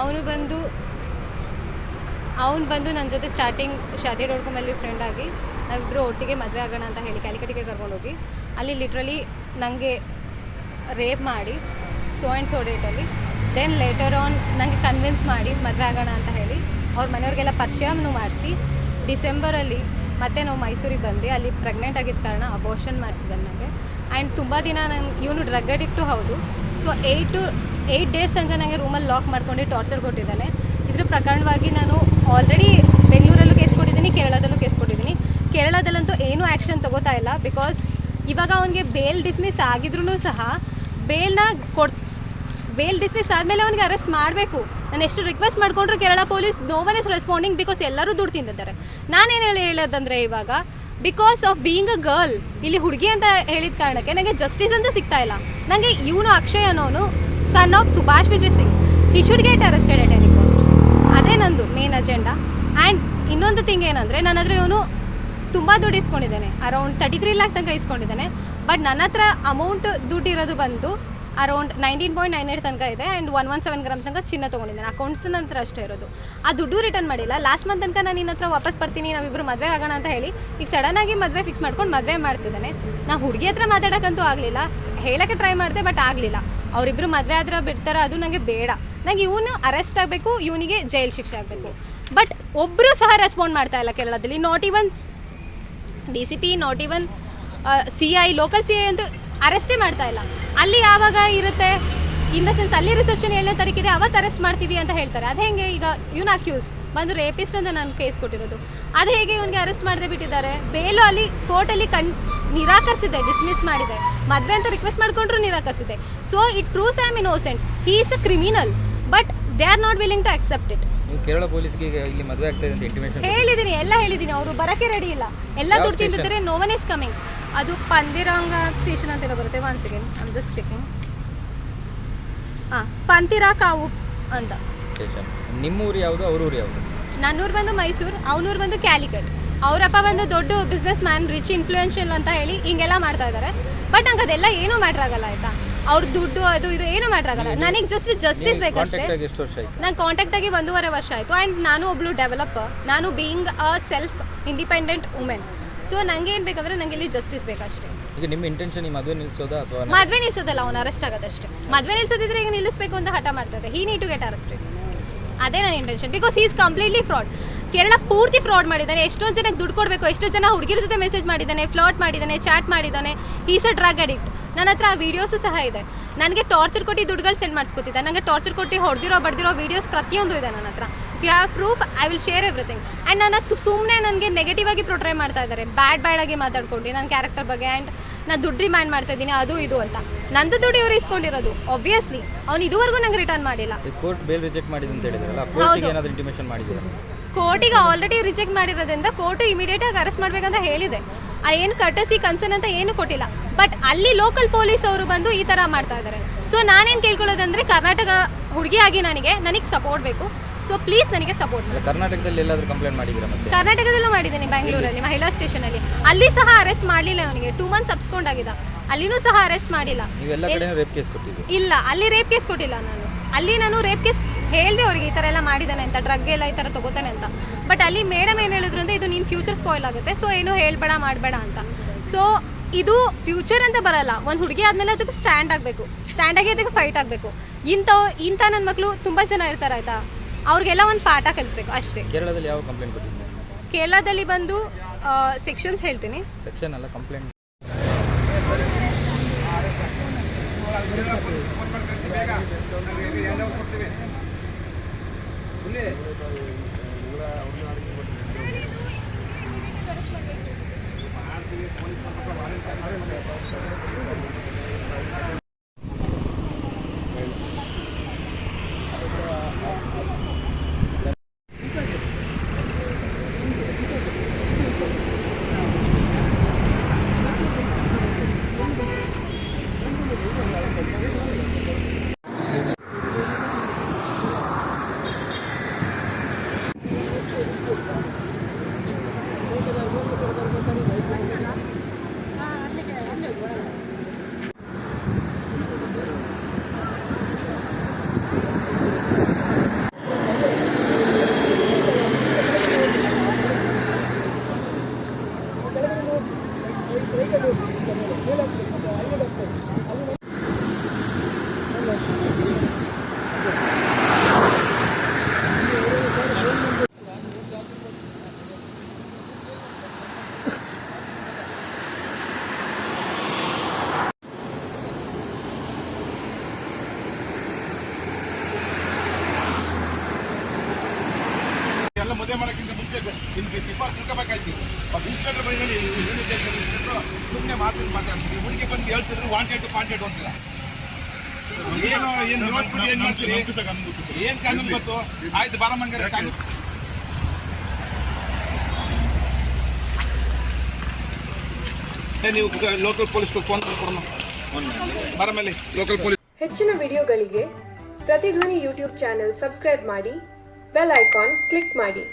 ಅವನು ಬಂದು ಅವನು ಬಂದು ನನ್ನ ಜೊತೆ ಸ್ಟಾರ್ಟಿಂಗ್ ಶಾದಿ ಡಾಟ್ಕಾಮಲ್ಲಿ ಫ್ರೆಂಡ್ ಆಗಿ ನಾವಿಬ್ಬರು ಒಟ್ಟಿಗೆ ಮದುವೆ ಆಗೋಣ ಅಂತ ಹೇಳಿ ಕ್ಯಾಲಿಕಟಿಗೆ ಕರ್ಕೊಂಡೋಗಿ, ಅಲ್ಲಿ ಲಿಟ್ರಲಿ ನನಗೆ ರೇಪ್ ಮಾಡಿ ಸೋ ಆ್ಯಂಡ್ ಸೋ ಡೇಟಲ್ಲಿ ದೆನ್ ಲೇಟರ್ ಆನ್ ನನಗೆ ಕನ್ವಿನ್ಸ್ ಮಾಡಿ ಮದುವೆ ಆಗೋಣ ಅಂತ ಹೇಳಿ, ಅವ್ರ ಮನೆಯವ್ರಿಗೆಲ್ಲ ಪರಿಚಯನೂ ಮಾಡಿಸಿ ಡಿಸೆಂಬರಲ್ಲಿ ಮತ್ತೆ ನಾವು ಮೈಸೂರಿಗೆ ಬಂದು ಅಲ್ಲಿ ಪ್ರೆಗ್ನೆಂಟ್ ಆಗಿದ್ದ ಕಾರಣ ಅಬೋಷನ್ ಮಾಡಿಸಿದ್ದಾನೆ ನನಗೆ. ಆ್ಯಂಡ್ ತುಂಬ ದಿನ ನಂಗೆ ಇವನು ಡ್ರಗ್ ಅಡಿಕ್ಟು ಹೌದು so eight to eight days ತನಕ ನನಗೆ ರೂಮಲ್ಲಿ ಲಾಕ್ ಮಾಡ್ಕೊಂಡು ಟಾರ್ಚರ್ ಕೊಟ್ಟಿದ್ದಾನೆ. ಇದ್ರ ಪ್ರಕರಣವಾಗಿ ನಾನು ಆಲ್ರೆಡಿ ಬೆಂಗಳೂರಲ್ಲೂ ಕೇಸ್ ಕೊಟ್ಟಿದ್ದೀನಿ, ಕೇರಳದಲ್ಲೂ ಕೇಸ್ ಕೊಟ್ಟಿದ್ದೀನಿ. ಕೇರಳದಲ್ಲಂತೂ ಏನೂ ಆ್ಯಕ್ಷನ್ ತಗೋತಾ ಇಲ್ಲ ಬಿಕಾಸ್ ಇವಾಗ ಅವನಿಗೆ ಬೇಲ್ ಡಿಸ್ಮಿಸ್ ಆಗಿದ್ರೂ ಸಹ ಬೇಲ್ನ ಕೊಡ್ ಬೇಲ್ ಡಿಸ್ಮಿಸ್ ಆದಮೇಲೆ ಅವನಿಗೆ ಅರೆಸ್ಟ್ ಮಾಡಬೇಕು. ನಾನು ಎಷ್ಟು ರಿಕ್ವೆಸ್ಟ್ ಮಾಡಿಕೊಂಡ್ರು Kerala police no one is responding because ಎಲ್ಲರೂ ದುಡ್ಡು ತಿಂದಿದ್ದಾರೆ. ನಾನೇನು ಹೇಳಿ ಹೇಳೋದಂದರೆ ಇವಾಗ because of being a girl ಇಲ್ಲಿ ಹುಡುಗಿ ಅಂತ ಹೇಳಿದ ಕಾರಣಕ್ಕೆ ನನಗೆ ಜಸ್ಟಿಸ್ ಅಂತ ಸಿಗ್ತಾ ಇಲ್ಲ. ನನಗೆ ಇವನು ಅಕ್ಷಯ್ ಅನ್ನೋನು son of Subhash Vijay Singh he should get arrested at any cost ಅದೇ ನಂದು ಮೇನ್ ಅಜೆಂಡಾ ಆ್ಯಂಡ್ ಇನ್ನೊಂದು ಥಿಂಗ್ ಏನಂದರೆ ನನ್ನ ಹತ್ರ ಇವನು ತುಂಬ ದುಡ್ಡು ಇಸ್ಕೊಂಡಿದ್ದಾನೆ. ಅರೌಂಡ್ ತರ್ಟಿ ತ್ರೀ ಲ್ಯಾಕ್ ತನಕ ಇಸ್ಕೊಂಡಿದ್ದಾನೆ. ಬಟ್ ನನ್ನ ಹತ್ರ ಅಮೌಂಟ್ ದುಡ್ಡು ಇರೋದು ಬಂದು around nineteen point nine eight ತನಕ ಇದೆ. And one one seven gram ತನಕ ಚಿನ್ನ ತೊಗೊಂಡಿದ್ದಾನೆ. ಅಕೌಂಟ್ಸ್ ನಂತರ ಅಷ್ಟೇ ಇರೋದು. ಆ ದುಡ್ಡು ರಿಟರ್ನ್ ಮಾಡಿಲ್ಲ. ಲಾಸ್ಟ್ ಮಂತ್ ತನಕ ನಾನು ನಿನ್ನ ಹತ್ರ ವಾಪಸ್ ಬರ್ತೀನಿ. ನಾವಿಬ್ಬರು ಮದುವೆ ಆಗೋಣ ಅಂತ ಹೇಳಿ, ಈಗ ಸಡನ್ನಾಗಿ ಮದುವೆ ಫಿಕ್ಸ್ ಮಾಡ್ಕೊಂಡು ಮದುವೆ ಮಾಡ್ತಿದ್ದಾನೆ. ನಾ ಹುಡುಗಿ ಹತ್ರ ಮಾತಾಡೋಕ್ಕಂತೂ ಆಗಲಿಲ್ಲ. ಹೇಳೋಕ್ಕೆ ಟ್ರೈ ಮಾಡಿದೆ ಬಟ್ ಆಗಲಿಲ್ಲ. ಅವರಿಬ್ಬರು ಮದುವೆ ಆದ್ರೆ ಬಿಡ್ತಾರ ಅದು ನನಗೆ ಬೇಡ. ನಂಗೆ ಇವನು ಅರೆಸ್ಟ್ ಆಗಬೇಕು, ಇವನಿಗೆ ಜೈಲ್ ಶಿಕ್ಷೆ ಆಗಬೇಕು. ಬಟ್ ಒಬ್ಬರು ಸಹ ರೆಸ್ಪಾಂಡ್ ಮಾಡ್ತಾ ಇಲ್ಲ ಕೇರಳದಲ್ಲಿ. Not even D C P not even C I local C I ಅಂತೂ ಅರೆಸ್ಟೇ ಮಾಡ್ತಾ ಇಲ್ಲ. ಅಲ್ಲಿ ಯಾವಾಗ ಇರುತ್ತೆ? ಇನ್ ದ ಸೆನ್ಸ್ ಅಲ್ಲಿ ರಿಸೆಪ್ಷನ್ ಏಳನೇ ತಾರೀಕಿದೆ ಅವತ್ತು ಅರೆಸ್ಟ್ ಮಾಡ್ತೀವಿ ಅಂತ ಹೇಳ್ತಾರೆ. ಅದು ಹೆಂಗೆ ಈಗ ಇವನ್ ಅಕ್ಯೂಸ್? ಬಂದು ರೇಪಿಸ್ಟ್ ಅಂತ ನಾನು ಕೇಸ್ ಕೊಟ್ಟಿರೋದು. ಅದು ಹೇಗೆ ಇವನಿಗೆ ಅರೆಸ್ಟ್ ಮಾಡದೆ ಬಿಟ್ಟಿದ್ದಾರೆ? ಬೇಲು ಅಲ್ಲಿ ಕೋರ್ಟಲ್ಲಿ ಕಣ್ ನಿರಾಕರಿಸಿದೆ ಡಿಸ್ಮಿಸ್ ಮಾಡಿದೆ. ಮದುವೆ ಅಂತ ರಿಕ್ವೆಸ್ಟ್ ಮಾಡ್ಕೊಂಡ್ರು ನಿರಾಕರಿಸಿದೆ. So it proves I am innocent he is a criminal but they are not willing to accept it Kerala ಪೊಲೀಸ್ಗೆ ಇಲ್ಲಿ ಮದುವೆ ಆಗ್ತಾ ಇದೆ ಅಂತ ಇಂಟಿಮೇಷನ್ ಹೇಳಿದ್ದೀನಿ ಎಲ್ಲ ಹೇಳಿದ್ದೀನಿ ಅವರು ಬರಕ್ಕೆ ರೆಡಿ ಇಲ್ಲ. ಎಲ್ಲ ದುಡ್ಡು ತಿಂದಿದ್ರೆ ನೋ ಒನ್ ಇಸ್ ಕಮಿಂಗ್ ಅದು ಪಂದಿರಂಗ ಸ್ಟೇಷನ್ ಅಂತೆಲ್ಲ ಬರುತ್ತೆ. One second am just checking ಹಾಂ ಪಂತಿರಾ ಕಾವು ಅಂತ. ಸ್ಟೇಷನ್ ನಿಮ್ಮ ಊರು ಯಾವುದು ಅವ್ರ ಊರು ಯಾವುದು? ನನ್ನೂರು ಬಂದು ಮೈಸೂರು ಅವನೂರು ಬಂದು ಕ್ಯಾಲಿಕಟ್. ಅವರಪ್ಪ ಬಂದು ದೊಡ್ಡ ಬಿಸ್ನೆಸ್ ಮ್ಯಾನ್ ರಿಚ್ ಇನ್ಫ್ಲೂಯೆನ್ಷಿಯಲ್ ಅಂತ ಹೇಳಿ ಹಿಂಗೆಲ್ಲ ಮಾಡ್ತಾ ಇದ್ದಾರೆ ಬಟ್ ನಂಗೆ ಅದೆಲ್ಲ ಏನೂ ಮ್ಯಾಟ್ರ್ ಆಗಲ್ಲ ಆಯ್ತಾ? ಅವ್ರ ದುಡ್ಡು ಅದು ಇದು ಏನೂ ಮ್ಯಾಟ್ರ್ ಆಗಲ್ಲ ನನಗೆ ಜಸ್ಟ್ ಜಸ್ಟಿಸ್ ಬೇಕಷ್ಟೇ. ಕಾಂಟ್ಯಾಕ್ಟ್ ಆಗಿ ಎಷ್ಟು ವರ್ಷ ಆಯ್ತು? ನಾನು ಕಾಂಟ್ಯಾಕ್ಟ್ ಆಗಿ ಒಂದೂವರೆ ವರ್ಷ ಆಯಿತು. ಆ್ಯಂಡ್ ನಾನು ಒಬ್ಳು ಡೆವಲಪರ್ ನಾನು being a self independent women so ನಂಗೆ ಏನು ಬೇಕಂದ್ರೆ ನಂಗೆ ಇಲ್ಲಿ ಜಸ್ಟಿಸ್ ಬೇಕಷ್ಟೇ. ಈಗ ನಿಮ್ಮ ಇಂಟೆನ್ಷನ್ ಈ ಮದುವೆ ನಿಲ್ಸೋದಾ ಅಥವಾ ಮದುವೆ ನಿಲ್ಸೋದಲ್ಲ, ಅವ್ನು ಅರೆಸ್ಟ್ ಆಗೋದಷ್ಟೇ. ಮದುವೆ ನಿಲ್ಸೋದಿದ್ರೆ ಈಗ ನಿಲ್ಲಿಸ್ಬೇಕು ಅಂತ ಹಠ ಮಾಡ್ತದೆ. He need to get arrested ಅದೇ ನನ್ನ intention because is completely fraud Kerala ಪೂರ್ತಿ ಫ್ರಾಡ್ ಮಾಡಿದ್ದಾನೆ. ಎಷ್ಟೊಂದು ಜನಕ್ಕೆ ದುಡ್ಡು ಕೊಡಬೇಕು ಎಷ್ಟೋ ಜನ ಹುಡುಗಿರ ಜೊತೆ ಮೆಸೇಜ್ ಮಾಡಿದ್ದಾನೆ ಫ್ಲಾಟ್ ಮಾಡಿದ್ದಾನೆ ಚಾಟ್ ಮಾಡಿದ್ದಾನೆ. ಈಸ್ ಅ ಡ್ರಗ್ ಅಡಿಕ್ಟ್ ನನ್ನ ಹತ್ರ ಆ ವೀಡಿಯೋಸು ಸಹ ಇದೆ. ನನಗೆ ಟಾರ್ಚರ್ ಕೊಟ್ಟು ದುಡ್ಡುಗಳು ಸೆಂಡ್ ಮಾಡಿಸ್ಕೊತಿದ್ದೆ. ನನಗೆ ಟಾರ್ಚರ್ ಕೊಟ್ಟು ಹೊಡೆದಿರೋ ಬಡ್ದಿರೋ ವೀಡಿಯೋಸ್ ಪ್ರತಿಯೊಂದು ಇದೆ ನನ್ನ ಹತ್ರ. You have proof I will share everything and ನನ್ನ ಸುಮ್ಮನೆ ನನಗೆ ನೆಗೆಟಿವ್ ಆಗಿ ಪ್ರೊಟ್ರೈ ಮಾಡ್ತಾ ಇದ್ದಾರೆ. ಬ್ಯಾಡ್ ಬ್ಯಾಡ್ ಆಗಿ ಮಾತಾಡ್ಕೊಂಡು ನನ್ನ ಕ್ಯಾರೆಕ್ಟರ್ ಬಗ್ಗೆ ಆ್ಯಂಡ್ ನಾನು ದುಡ್ಡು ರಿಮೈಂಡ್ ಮಾಡ್ತಾ ಇದ್ದೀನಿ ಅದು ಇದು ಅಂತ. ನಂದು ದುಡ್ಡು ಇವ್ರು ಇಸ್ಕೊಂಡಿರೋದು ಆಬ್ವಿಯಸ್ಲಿ ಅವ್ನು ಇದುವರೆಗೂ ನಂಗೆ ರಿಟರ್ನ್ ಮಾಡಿಲ್ಲ. ಕೋರ್ಟ್ ಬೇಲ್ ರಿಜೆಕ್ಟ್ ಮಾಡಿದೆ ಅಂತ ಹೇಳಿದ್ರಲ್ಲ ಕೋರ್ಟಿಗೆ. ಏನಾದರೂ ಇಂಟಿಮೇಷನ್ ಮಾಡಿದ್ದೀರಾ? ಕೋರ್ಟಿಗೆ ಆಲ್ರೆಡಿ ರಿಜೆಕ್ಟ್ ಮಾಡಿರೋದ್ರಿಂದ ಕೋರ್ಟ್ ಇಮಿಡಿಯೇಟ್ ಆಗಿ ಅರೆಸ್ಟ್ ಮಾಡ್ಬೇಕಂತ ಹೇಳಿದೆ. ಆ ಏನು ಕಟಸಿ ಕನ್ಸರ್ನ್ ಅಂತ ಏನು ಕೊಟ್ಟಿಲ್ಲ. ಬಟ್ ಅಲ್ಲಿ ಲೋಕಲ್ ಪೊಲೀಸ್ ಅವರು ಬಂದು ಈ ಥರ ಮಾಡ್ತಾ ಇದ್ದಾರೆ. ಸೊ ನಾನೇನು ಕೇಳ್ಕೊಳ್ಳೋದಂದ್ರೆ ಕರ್ನಾಟಕ ಹುಡುಗಿಯಾಗಿ ನನಗೆ ನನಗೆ ಸಪೋರ್ಟ್ ಬೇಕು. ಸೊ ಪ್ಲೀಸ್ ನನಗೆ ಸಪೋರ್ಟ್ ಮಾಡಿ. ಕರ್ನಾಟಕದಲ್ಲಿ ಎಲ್ಲಾದರೂ ಕಂಪ್ಲೇಂಟ್ ಮಾಡಿದ್ದೀರಾ ಮತ್ತೆ? ಕರ್ನಾಟಕದಲ್ಲೂ ಮಾಡಿದ್ದೀನಿ ಬ್ಯಾಂಗ್ಳೂರಲ್ಲಿ ಮಹಿಳಾ ಸ್ಟೇಷನಲ್ಲಿ ಅಲ್ಲಿ. ಸಹ ಅರೆಸ್ಟ್ ಮಾಡಲಿಲ್ಲ ಅವನಿಗೆ ಟೂ ಮಂತ್ಸ್ ಆಗಿದೆ ಅಲ್ಲಿನೂ ಸಹ ಅರೆಸ್ಟ್ ಮಾಡಿಲ್ಲ. ನೀವೆಲ್ಲ ಕಡೆ ರೇಪ್ ಕೇಸ್ ಕೊಟ್ಟಿದ್ದೀರಿ? ಇಲ್ಲ ಅಲ್ಲಿ ರೇಪ್ ಕೇಸ್ ಕೊಟ್ಟಿಲ್ಲ ನಾನು. ಅಲ್ಲಿ ನಾನು ರೇಪ್ ಕೇಸ್ ಹೇಳಿದೆ ಅವ್ರಿಗೆ ಈ ಥರ ಎಲ್ಲ ಮಾಡಿದ್ದಾನೆ ಅಂತ ಡ್ರಗ್ ಎಲ್ಲ ಈ ಥರ ತಗೋತಾನೆ ಅಂತ. ಬಟ್ ಅಲ್ಲಿ ಮೇಡಮ್ ಏನು ಹೇಳಿದ್ರು ಅಂದರೆ ಇದು ನೀನು ಫ್ಯೂಚರ್ ಸ್ಪಾಯ್ಲ್ ಆಗುತ್ತೆ ಸೊ ಏನು ಹೇಳ್ಬೇಡ ಮಾಡಬೇಡ ಅಂತ. ಸೊ ಇದು ಫ್ಯೂಚರ್ ಅಂತ ಬರಲ್ಲ. ಒಂದು ಹುಡುಗಿ ಆದಮೇಲೆ ಅದಕ್ಕೆ ಸ್ಟ್ಯಾಂಡ್ ಆಗಬೇಕು. ಸ್ಟ್ಯಾಂಡ್ ಆಗಿ ಅದಕ್ಕೆ ಫೈಟ್ ಆಗಬೇಕು. ಇಂಥ ಇಂಥ ನನ್ನ ಮಕ್ಕಳು ತುಂಬ ಜನ ಇರ್ತಾರೆ ಆಯಿತಾ? ಅವ್ರಿಗೆಲ್ಲ ಒಂದು ಪಾಠ ಕಲಿಸ್ಬೇಕು ಅಷ್ಟೇ. ಕೇರಳದಲ್ಲಿ ಯಾವ ಕಂಪ್ಲೇಂಟ್ ಕೊಟ್ಟಿದ್ದೆ ಕೇರಳದಲ್ಲಿ ಬಂದು ಸೆಕ್ಷನ್ಸ್ ಹೇಳ್ತೀನಿ. ಸೆಕ್ಷನ್ ಅಲ್ಲ ಕಂಪ್ಲೇಂಟ್ ಮಾಡ್ತೀವಿ ನಿಮ್ಗೆ ಟಿಪ್ಪ ತಿಳ್ಕೊಬೇಕಾಯ್ತು. ಇನ್ಸ್ಪೆಕ್ಟರ್ ಬಂದಿದ್ದಾನೆ ಯೂನಿಟ್ ಇನ್ಸ್ಪೆಕ್ಟರ್ ಸುಮ್ಮನೆ ಮಾತು ಮಾತಾಡ್ತೀವಿ ಹುಡುಗಿ ಬಂದು ಹೇಳ್ತಿದ್ರು ವಾಂಟೆಡ್ ವಾಂಟೆಡ್ ಅಂತೀರ? ಏನು ಏನು ನೋಡ್ಬಿಟ್ಟು ಏನು ಮಾಡ್ತೀರಿ? ಏನು ಕಾನೂನು ಗೊತ್ತು? ಆಯ್ತು ಕಾನೂನು. ನೀವು ಲೋಕಲ್ ಪೊಲೀಸ್ ಫೋನ್ ಕೊಡೋಣ. ಬರಮೇಲೆ ಲೋಕಲ್ ಪೊಲೀಸ್ ಹೆಚ್ಚಿನ ವಿಡಿಯೋಗಳಿಗೆ ಪ್ರತಿಧ್ವನಿ ಯೂಟ್ಯೂಬ್ ಚಾನೆಲ್ ಸಬ್ಸ್ಕ್ರೈಬ್ ಮಾಡಿ ಬೆಲ್ ಐಕಾನ್ ಕ್ಲಿಕ್ ಮಾಡಿ.